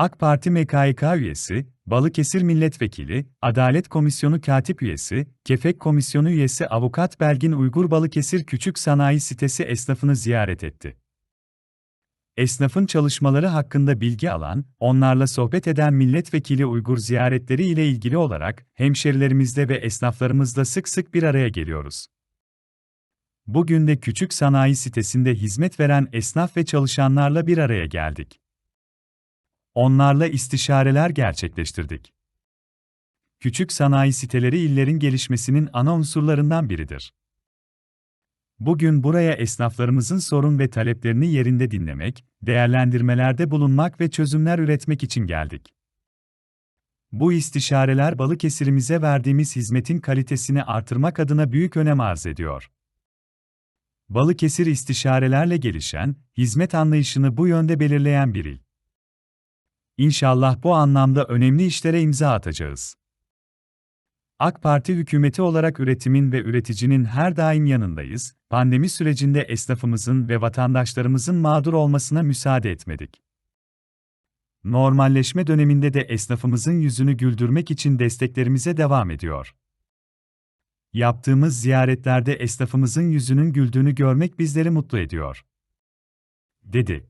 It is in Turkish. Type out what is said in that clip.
AK Parti MKYK üyesi, Balıkesir Milletvekili, Adalet Komisyonu Katip üyesi, Kefek Komisyonu üyesi Avukat Belgin Uygur Balıkesir Küçük Sanayi Sitesi esnafını ziyaret etti. Esnafın çalışmaları hakkında bilgi alan, onlarla sohbet eden milletvekili Uygur ziyaretleri ile ilgili olarak hemşerilerimizle ve esnaflarımızla sık sık bir araya geliyoruz. Bugün de küçük sanayi sitesinde hizmet veren esnaf ve çalışanlarla bir araya geldik. Onlarla istişareler gerçekleştirdik. Küçük sanayi siteleri illerin gelişmesinin ana unsurlarından biridir. Bugün buraya esnaflarımızın sorun ve taleplerini yerinde dinlemek, değerlendirmelerde bulunmak ve çözümler üretmek için geldik. Bu istişareler Balıkesir'imize verdiğimiz hizmetin kalitesini artırmak adına büyük önem arz ediyor. Balıkesir istişarelerle gelişen, hizmet anlayışını bu yönde belirleyen bir il. İnşallah bu anlamda önemli işlere imza atacağız. AK Parti hükümeti olarak üretimin ve üreticinin her daim yanındayız. Pandemi sürecinde esnafımızın ve vatandaşlarımızın mağdur olmasına müsaade etmedik. Normalleşme döneminde de esnafımızın yüzünü güldürmek için desteklerimize devam ediyor. Yaptığımız ziyaretlerde esnafımızın yüzünün güldüğünü görmek bizleri mutlu ediyor. dedi.